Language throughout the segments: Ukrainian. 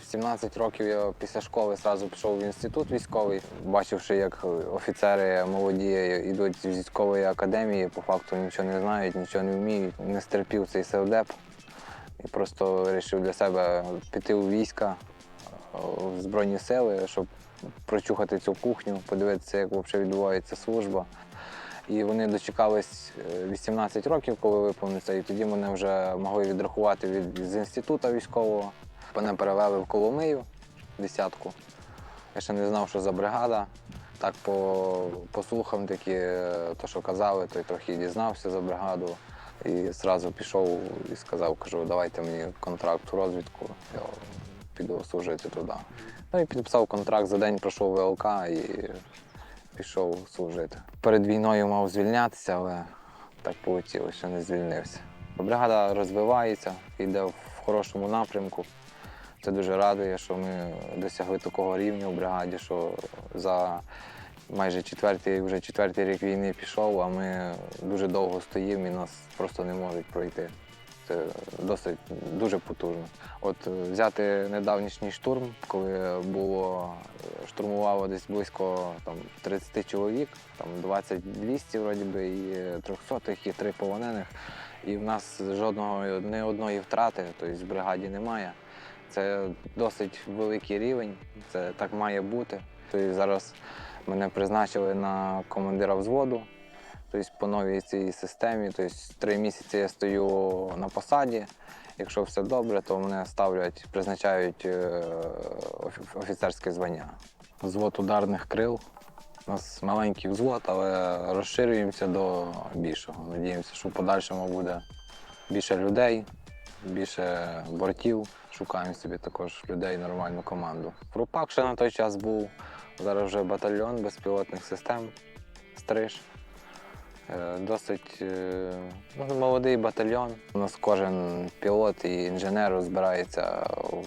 В 17 років я після школи одразу пішов в інститут військовий, бачивши, як офіцери молоді йдуть з військової академії, по факту нічого не знають, нічого не вміють, не стерпів цей селдеп і просто вирішив для себе піти у війська, е, в Збройні сили, щоб прочухати цю кухню, подивитися, як взагалі відбувається служба. І вони дочекались е, 18 років, коли виповниться, і тоді мене вже могли відрахувати від з інституту військового. Мене перевели в Коломию, десятку. Я ще не знав, що за бригада. Так по, по слухам такі, е, то, що казали, то й трохи дізнався за бригаду. І одразу пішов і сказав, кажу, давайте мені контракт у розвідку, я піду служити туди. Ну і підписав контракт, за день пройшов ВЛК і пішов служити. Перед війною мав звільнятися, але так вийшло, що не звільнився. Бригада розвивається, йде в хорошому напрямку. Це дуже радує, що ми досягли такого рівня в бригаді, що за майже четвертий, вже четвертий рік війни пішов, а ми дуже довго стоїмо і нас просто не можуть пройти. Це досить дуже потужно. От взяти недавнішній штурм, коли було штурмувало десь близько там 30 чоловік, там 20-200 вроді би, і 300 і три полонених. І в нас жодного не одної втрати, тобто в бригаді немає. Це досить великий рівень, це так має бути. Тобто зараз мене призначили на командира взводу. Тобто по новій цій системі, тобто три місяці я стою на посаді. Якщо все добре, то мене ставлять, призначають е, офіцерське звання. Взвод ударних крил. У нас маленький взвод, але розширюємося до більшого. Надіємося, що в подальшому буде більше людей, більше бортів. Шукаємо собі також людей, нормальну команду. Пропак ще на той час був. Зараз вже батальйон безпілотних систем Стриж. Е, Досить е, ну, молодий батальйон. У нас кожен пілот і інженер розбирається в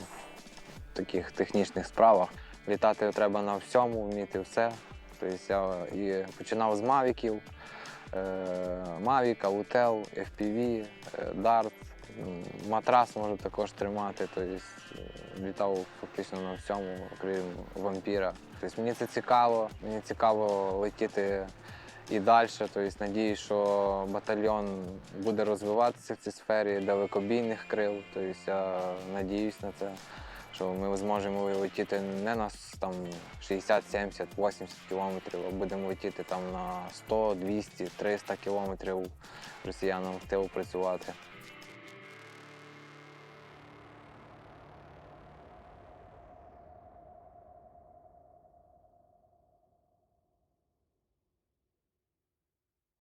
таких технічних справах. Літати треба на всьому, вміти все. Тобто я і починав з мавіків, Mavic, Autel, FPV, е, Dart, м, матрас можу також тримати. Тобто літав фактично на всьому, окрім вампіра. Тобто мені це цікаво, мені цікаво летіти і далі. Тобто надіюсь, що батальйон буде розвиватися в цій сфері далекобійних крил. Тобто я надіюсь на це, що ми зможемо летіти не на там 60, 70, 80 кілометрів, а будемо летіти там на 100, 200, 300 кілометрів росіянам в тилу працювати.